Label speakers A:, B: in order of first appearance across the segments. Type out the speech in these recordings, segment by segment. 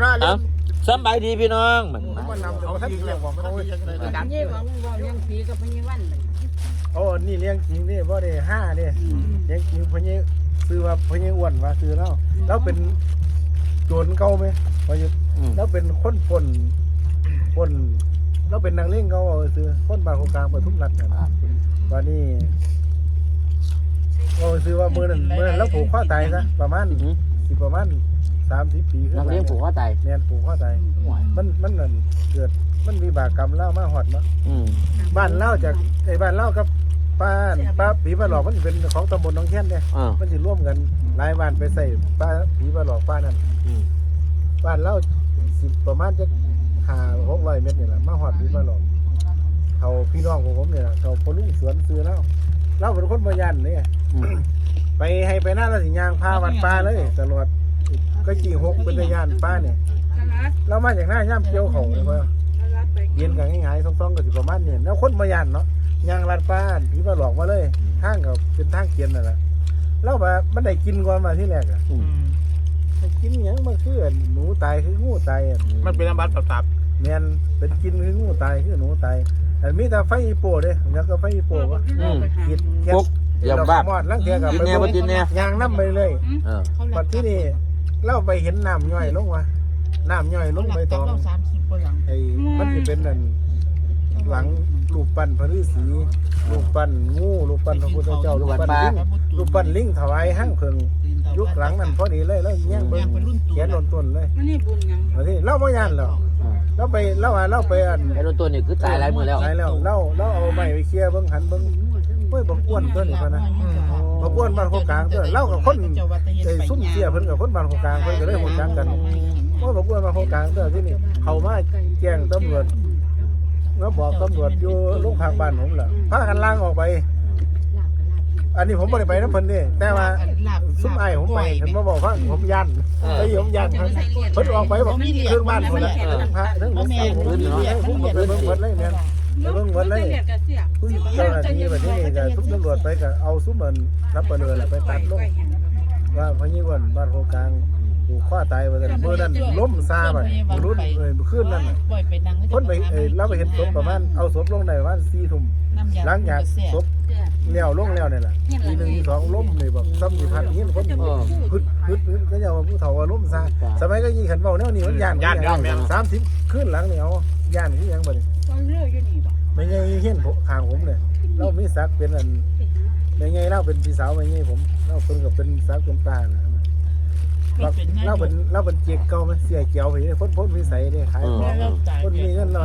A: เลยนะ
B: เอ้าสำบายดีพี่น้องมันมา
A: มันนำเขาที่เรียกว่าเขาเรียกอะไร
C: ดังยี่ว่ามึงว่ายังผีกับพญวันเลย
A: โอ้นี่เลี้ยงจริงนี่บ่ได้ห้าเนี่ยเลี้ยงจริงพญซื้อว่าพญอ้วนว่าซื้อแล้วแล้วเป็นโจรเก่าไหมพญ
B: อืม
A: แล้วเป็นคนปนปนแล้วเป็นนางเล่งเก่าเอาซื้อคนบางโครงกลางปทุมรัฐนั่นตอนนี้ก็ซื้อว่ามือนั้นมือนั้นแล้วผูกข้อตายซะประมาณ
B: อืม
A: สิประมาณ สามสิบปีขึ้น
B: นัก
A: มา
B: เลี้ยงผูกคอตาย
A: เนียนผูกข้อตายมันมันนั่นเกิดมันมีบากกรรมเล่ามาหอดมา
B: อืม
A: บ้านเล่าจากไอ้บ้านเล่ากับป้านป้าผีป้าหลอกมันเป็นของตำบลหนองแค้นเนี่ย
B: อ่า
A: มันสิร่วมกันหลายบ้านไปใส่ป้าผีป้าหลอกป้านั่น
B: อืม
A: บ้านเล่าสิประมาณจะห้าหกร้อยเมตรนี่แหละมาหอดผีป้าหลอกเขาพี่น้องของผมเนี่ยเขาพลุงสวนซื้อเล่าเล่าเป็นคนบยันเนี่ย
B: อืม
A: ไปให้ไปหน้าราสิยางพาวัดป้าเลยตลอด ก็กี่หกเป็นตะยานป้าเนี่ยเรามาจากหน้าย่ำเกี่ยวเขาเลยว่าเย็นกันง่ายๆต้องๆก็สิประมาณนี้แล้วคนมายันเนาะยางรัดป้านผีมาหลอกมาเลยทางกับเป็นทางเกียนนั่นแหละแล้วแบบมันได้กินก่อนมาที่แรกอะ
B: อืม
A: ได้กินหยังมันคือหนูตายคืองูตายอะ
D: มันเป็นน้ำบัตรตับ
A: แมนเป็นกินคืองูตายคือหนูตายแต่มีแต่ไฟอีโป้เด้แล้วก็ไฟอีโป้วะ
B: อืม
A: กินแก๊
B: พวก
A: ส
B: ยำบ้า
A: มอดลังเทียกับ
B: กินแน่บ่กินแน่
A: ยางน้ำไปเลย
B: เออ
A: ปัดที่นี่ เราไปเห็นน้ำย่อยลงวะน้ำย่อยลงไปตอง
C: สามสิบคนหลัง
A: ไอ้มันจะเป็นนั่นหลังรูปปั้นพระฤาษีรูปปั้นงูรูปปั้นพระพุทธเจ้ารูปปั้นลิงรูปปั้นลิงถวายห้างเพิงยุคหลังนั่นพอดีเลยแล้วแย่งเบิ่งเขียนลนต้นเลย
C: มันนี่บุญยัง
A: เอาที่เล่าบ่ยันหรอก
B: อ่า
A: เราไปเล่าว่าเราไปอัน
B: ไอ้โดนตัวนี่คือตายหลายมือแล้ว
A: ตายแล้วเล่าเล่าเอาไม้ไปเคลียร์เบิ่งหันเบิ่งเฮ้ยบ่อ้วนตัวนี้พะนะบ่อ้ วนบ้านโคกลางตัวเล่ากับคนไอ้ซุ่มเสียเพิ่นกับคนบ้านโคกลางเพิ่นก็เลยฮู้จักกันโอ้ยบ่อ้วนบ้านโคกลางตัวที่นี่เขามาแจ้งตำรวจแล้วบอกตำรวจอยู่โรงพักบ้านผมล่ะพากันล่างออกไป อันนี้ผมไม่ได้ไปน้ำเพิ่นนี่แต่ว่าซุ้มไอ้ายผมไปเห็นมาบอกว่าผมยันไอ้ผมยันครับเพิ่นออกไปบอกเครื่องบ้านคนละทั้งพระทั้งหลวงพ่อผมทั้งผมไปเบิ่งเพิ่นเลยแม่น ไปเบิ่งเพิ่นเลยเจ้าหน้าที่แบบนี้ก็ซุ้มตำรวจไปก็เอาซุ้มมันรับประเดินไปตัดลงว่าพญิวันบ้านโคกลางผูกข้อตายไปกันเมื่อนั้นล้มซาไปรุ่นเอ้ยขึ้นนั่นน่ะ
C: บ่อยไปนั่ง
A: คนไปเอ้ยเราไปเห็นศพประมาณเอาศพลงได้ประมาณสี่ทุ่มหลังจากศพเลี้ยวลงแล้วเนี่ยแหละทีหนึ่งทีสองล้มเลยแบบซ้ำสี่พันนี้คนฮึดฮึดฮึดก็จะว่าผู้เฒ่าว่าล้มซะสมัยก็ยี่ขันเบาแนวนี้มันย่านสามสิบขึ้นหลังเนี่ยเอาย่านที่ยังบ่เนี่ย ไม่ไงเห็นผมข้างผมเนี่ยเรามีศักดิ์เป็นอันไม่ไงเราเป็นพี่สาวไม่ไงผมเราเพิ่นกับเป็นศักดิ์เป็นตานะเราเราเป็นเราเป็นเจียกเก่าไหมเสียเกี่ยวไปเนี่ยพ้นพ้นวิสัยเนี่ยขายของคนมีเงินละ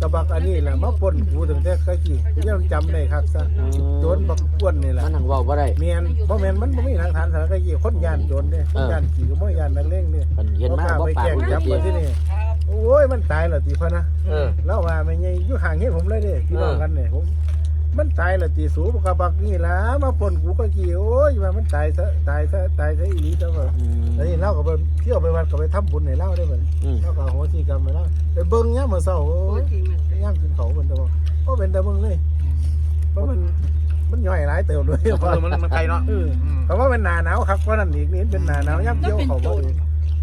A: กระบักอันนี้แหละมาปนกูถึงแต่เคยกี่ยังจำได้ครับซะโจรบักอ้วนนี่แหละ
B: มันหังเว่าบ่ได้
A: เมียนเพราะเมียนมันบ่มีทางฐานสารคดีคนยานโจรเนี่ยคนยานขี่ก็บ่ยานนักเลงเนี่ย
B: มันเห็นมาก
A: บ่
B: บ่
A: ไป
B: ปาก
A: แกล้ง
B: บ่
A: จับ
B: เจี
A: มาที่นี่ โอ้ยมันตายแล้วตีพะนะ
B: เออ
A: แล้วว่าไม่ไงอยู่ห่างเฮ็ดผมเลยเด้พี่น้องกันเนี่ยผม มันตายแล้วตีสูบกระบักนี่ล่ะมาปนกูก็กี่โอ้ยว่ามันตายซะตายซะตายซะอีหลีจังว่า
B: อืม
A: แล้วนี่เล่าก็ไปเที่ยวไปวัดก็ไปทำบุญให้เล่าได้เหมือน
B: อืม
A: เล่าก็โหสิกรรมไปเล่าไปเบิ่งเนี่ยามมาเศร้าโอ้ยย่างกินเขาเป็นตะบองก็เป็นตะบองเลยเพราะมันมันย่อยหลายเติมเลย
D: เออมันมันไกลเนาะ
A: เออเพราะว่าเป็นหนาหนาวครับเพราะนั่นอีกนี่เป็นหนาหนาวย่ำเกี่ยวเขาบ่เอง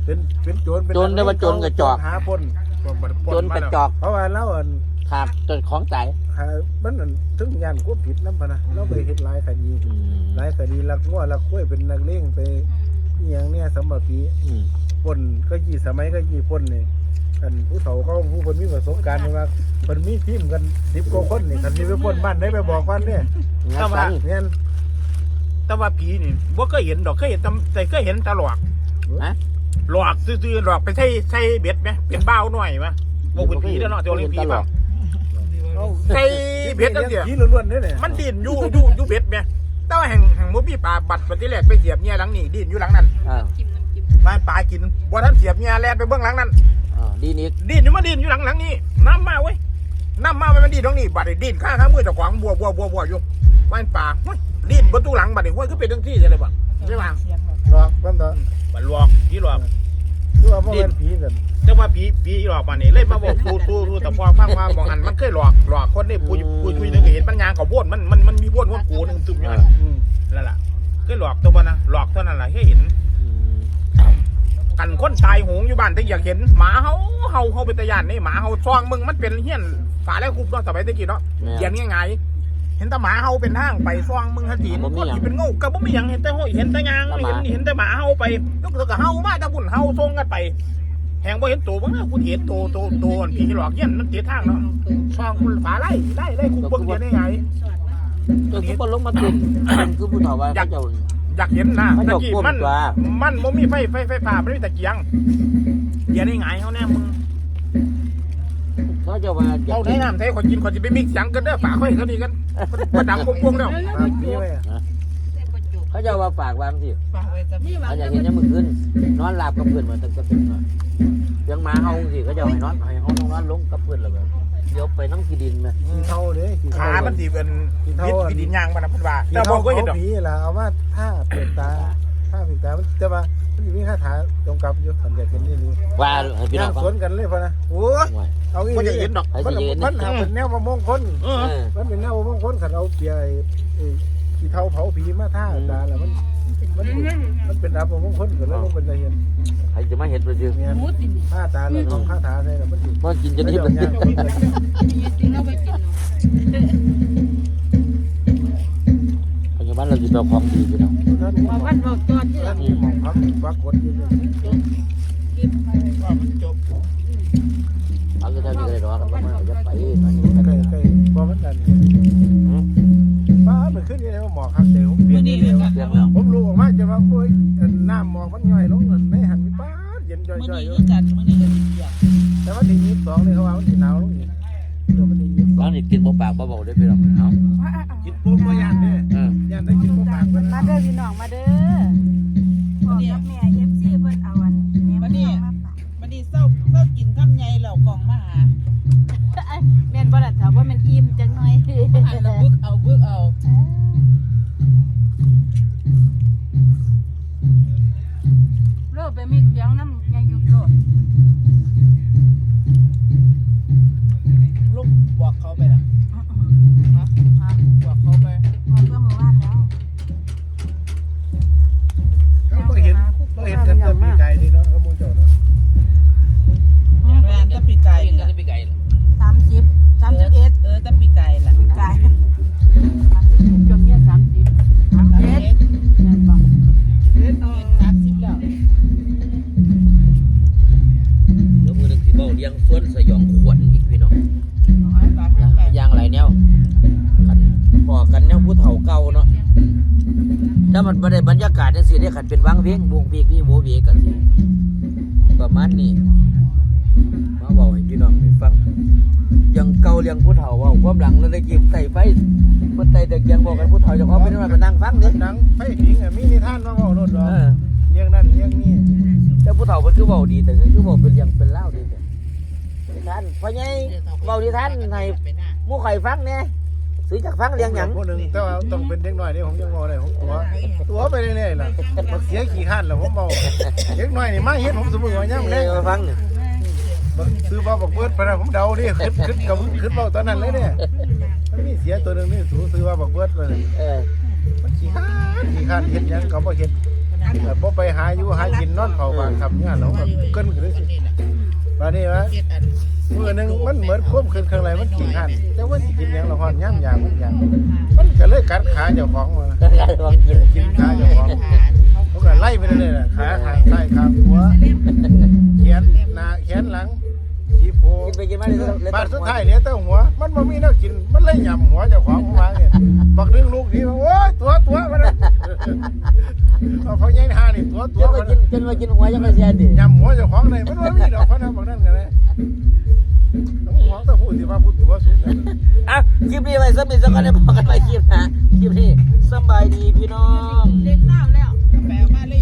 A: เป็นเป็นโจรเป็น
B: โจรได้ว่าโจรกระจอก
A: หาปน
B: จนกระจอก
A: เพราะว่าเราอัน
B: ขาดจนของใจ
A: หามันอันถึงยันก็ผิดน้ำพะนะเราไปเฮ็ดหลายคดี
B: อืม
A: หลายคดีลักงัวลักกล้วยเป็นนักเลงไปอหย่างเนี้ยสำหรับปี
B: อืม
A: ปนก็ยี่สมัยก็ยี่ปนนี่อันผู้เฒ่าเขาผู้คนมีประสบการณ์ว่าเพิ่นมีทีมกันสิบกว่าคนนี่คันมีไปปนบ้านได้ไปบอกกันเนี่ย
B: งัดสัน
A: เนี่ย
D: แต่ว่าผีนี่บ่เคยเห็นดอกเคยเห็นแต่เคยเห็นแตหลอก
B: นะ
D: หลอกซื่อๆหลอกไปใส่ใส่เบ็ดไหมเป็นบ้าวหน่อยมะบ่เป็นผีแล้วเนาะตัวเลี้ยงผีเปล่าใส่เบ็ดจังเดียว
A: ผีล้วนๆเนี่ยเนี่ย
D: มันดินอยู่อยู่อยู่เบ็ดไหมแต่ว่าแห่งแห่งบ่มีปลาบัดปฏิแรกไปเสียบเงียหลังนี่ดินอยู่หลังนั้น
B: อ่า
D: บ้านปลากินบ่ทันเสียบเงียแล่นไปเบื้องหลังนั้น
B: อ่าดีนิด
D: ดินอยู่มาดินอยู่หลังหลังนี้น้ำมาเว้ยน้ำมามันดินตรงนี้บัดนี้ดินข้างข้างมือเจ้าของบัวบัวบัวบัวอยู่บ้านปลาเฮ้ยดินประตูหลังบัดนี้ห้วยก็เป็นทั้งที่ใช่เลยบ่ใช่ป่ะ
A: หลอกมันต่อ
D: บัดหลอกผีหลอก
A: คือว่าพ่อเป็นผีกัน
D: แต่ว่าผีผีหลอกมานี่เลยมาบอกทูทูทูแต่พอฟังว่าบองหันมันเคยหลอกหลอกคนนี่ปุยปุยปุยนึงก็เห็นปัญญางเขาพ่นมันมันมันมีพ่นพ่นกูนึงซึมอยู่นั่น
A: อืม
D: นั่นแหละเคยหลอกตัวมันนะหลอกเท่านั้นแหละให้เห็น
B: อืม
D: ไกอันคนตายโหงอยู่บ้านแต่อยากเห็นหมาเฮาเฮาเฮาเป็นตะยานนี่หมาเฮาซองมึงมันเป็นเฮี้ยนฝาแล้วคุบเนาะสมัยตะกี้เนาะ
B: แม่
D: เขียนง่ายๆเห็นแต่หมาเฮาเป็นทางไปซองมึงทันที
B: บ่มี
D: คน
B: หยัง
D: ที่เป็นงูก็บ่มีหยังเห็นแต่ห้อยเห็นแต่ยาง
B: แต่ห
D: เห็
B: มา
D: นเห็นแต่หมาเฮาไปแล้วก็เฮามาแต่บุญเฮาส่งกันไปแหงบ่เห็นตัวบ่นะกูเห็นตัวตัวตัวอันพี่หลอกเฮี้ยนมันติดทางเนาะซองคุณฝาไล่ได้ได้คุบเบิ่งเห็นได้ไง
B: ตัวคือบ่ลงมาขึ้นมันคือผู้เฒ่าว่าเขาเจ้า
D: อยากเห็นนะ
B: มัน
D: ตะ
B: ดอก
D: กี้
B: กลม
D: มัน
B: กว่า
D: มันบ่มีไฟไฟไฟฟ้าไม่มีตะเกียงเดี๋ยวนี้ไงเขาแน่มึง
B: เขาเจ้าว่าอยา
D: เอา
B: ก
D: ได้น้ำใส่คนกินคนจะไปมิกเสียงกันเด้อฝากไว้เขาดีกันมันดังกุ้งๆแล้ว
A: ฝากมีไว้อะ
B: เขาเจ้าว่าฝากวางสิ
C: ฝากไว้จะมี
B: เขาอยากเห็นยังมื้อคืนนอนหลับกับเพื่อนมาตั้งแต่เป็นน้อยเลี้ยังหมาเฮาสิเขาเจ้าให้นอนให้เฮานอนลงกับเพื่อนแล้วแบบเดี๋ยวไปน้ำกีดินแม่
A: ขี้เท่าเด้ขี้
D: ขา
A: เท่า
D: มันสิเป็นวิดวิดินยางมันนะเพิ่นว่า
A: ขี้
D: แต่บ่
A: เท่า
D: ก็เห็นด
A: เขา
D: อก
A: ผีล่ะเอามาท่าเปลี่ยนตาท่าเปลี่ยนตามันจะว่า มันสิมีคาถาตรงกับอยู่ขันอยากเห็นนี่นี่
B: ว่าให้พี่น้
A: ย่า
B: อง
A: ง
B: ฟัง
A: สวนกันเลยพอนะโอ้ย
B: ว่า
A: เอาอี
D: บ่จะเห็นดอก
B: ให้
A: มัน
B: สิเห็น
A: มันหาเป็นแนวมะม่วงคน
D: เออ
B: เออ
A: มันเป็นแนวมะม่วงคนขันเอาเปียไอ้ไอ้ขี้เท่าเผาผีมาท่าตาแล้วมันมันมันเป็นอับมะม่วงคนก็เลยลงเป็นตะเห็น
B: ใครจะมาเห็นประจือ
A: เนี่ยท่าตาเลยของคาถาใส่แล้วมันสิ
B: มันกินจะ
A: ไม่
B: นี่
A: ยอ
B: มั
A: ม
B: น
A: ย่างคนกัน
C: กินเอาไปกิน
B: ปัจจุบันเราจะเป็นของดีพี่น้อง
A: ท่าน
C: ว่าวันบอกจอดที่
A: ท่านมองพักปักกดอยู่เลย
D: ว่ามันจบ
B: เอาจะทำยังไงหรอกกันว่ามันจะไปมัน
A: ใก
B: จะ
A: ล้
B: ไป
A: ใกล้บ่มันนั่นป้ามันขึ้นนี่เลยว่าหมอกครับเดี๋ยวผมเปลี่ยนนี่เลย
B: เรื่องแล้ว
A: ผมรู้ออกมาจะว่าโอ้ยน้ำหมอกมันย่อยลงในหันมีป้าเย็นจ่อยๆอยู่
C: กันมื้อนี้ก็สิเปียก
A: แต่ว่าที่ยี่สิบสองนี่เขาว่ามันสิหนาวลงอีกตัวมันที่ ยี่สิบส
B: ต
A: อ
B: องนนี้กินบ่ปากบ่เบาได้พี่น้องเอา
A: กินปุ๊บก็ยานเนี่ย
B: เออยา
A: นได้กินปุ๊บปากมัน
E: มาเด้อพี่น้องมาเด้อพ่อกับแม่เอฟซีเพิ่นเอาอันแม่มาฝาก
C: วันนี้เศร้าเศร้ากินข้ามใหญ่แล้วกล่องมาหา
E: แม่นบ่ล่ะถ้าว่ามันอิ่มจังหน่อย
C: เลี้ยงสว
B: นสยองขวัญอีกพี่น้อง
C: เอาให้ปห้ไป
B: อย่างไรแนวกันพอกันแนวผู้เฒ่าเก่าเนาะถ้ามันบ่ได้บรรยากาศจังซี่ได้คันเป็นวังเวียงวงเวียกนี่โวเวียกันสิประมาณนี้มาเว้าให้พี่น้องได้ฟังยังเก่าเลี้ยงผู้เฒ่าว้าความหลังแล้วได้กินไต่ไฟเพิ่นไต่ตะเกียงบอกกันผู้เฒ่าเจ้าของเป็นว่าไปนั่งฟังเด้
A: หนังไฟผิงอะมีนิทานมาเว้ารถหรอ
B: เออ
A: เรื่องนั้นเรื่องนี้
B: แต่ผู้เฒ่าเพิ่นคือเว้าดีแต่คือเว้าเป็นเรื่องเป็นเล่าดีแต่ พ่อใหญ่เว้านิทานให้หมู่ข่อยฟังแหน่ซื้อจากฟังเลี้ยงหยัง
A: พวกหนึ่งแต่ว่าต้องเป็นเด็กน้อยนี่ผมยังเว้าได้ผมตัวตัวไปเรื่อยๆล่ะบักเสียขี้ข้านแล้วผมเว้าเด็กน้อยนี่มาเฮ็ดผมสมมุติว่าย่ำ
B: เอ
A: แรง
B: อฟังนี่
A: บักซื้อว่าบักเบิดไปนะผมเดาดิขึ้นขึ้นกับขึ้นเว้าตอนนั้นเลยเนี่ยมันมีเสียตัวหนึงนี่สูซื้อว่าบักเบิดไปเลย
B: เออ
A: มันขี้ข้านขี้ข้านเฮ็ดหยังก็บ่เฮ็ดแต่บ่ไปหาอยู่หากินนอนเฝ้าบ้านคำเนี่ยเราก็เกินขึ้นสิบัดนี้ว่า มื้อหนึงมันเหมือนควบขึ้นข้างในมันขี้ข้านแต่ว่าสิกินหยังละฮอนย่ำยางมันยางมันก็เลยกัดขาเจ้าของมา
B: ก็ได้ลองกิน
A: กินขาเจ้าของผมก็ไล่ไปเรื่อยๆน่ะขาทางซ้ายขาขวาแขนหน้าแขนหลังสีโพ
B: กินไปกินมาเลยเลย
A: บาดสุดท้ายเนี่ยแต่หัว มันบ่มีแนวกินมันเลยยำหัวเจ้าของผมว่าเนี่ยบักดึงลูกนี่ว่าโอ้ยตัวตัวมันน่ะ เอาเขาแย่งหานี่ตัวตั
B: จ
A: วนมั
B: มานกินจนมากินหัวยังไม่เสียดิ
A: ยำหัวเจ้าของเลยมันบ่มีดอกเพราะนั้นบักนั้นกันเลยต้องหัวต้องพูดสิว่าพูดตัวสุดนั่นน่ะ
B: อะคลิปนี้ไว้สักนิดสักกันได้บอกกันไปคลิปนะคลิปนี้สบายดีพี่น้อง
E: เด็กสาวแล้ว
C: แปลมาเลย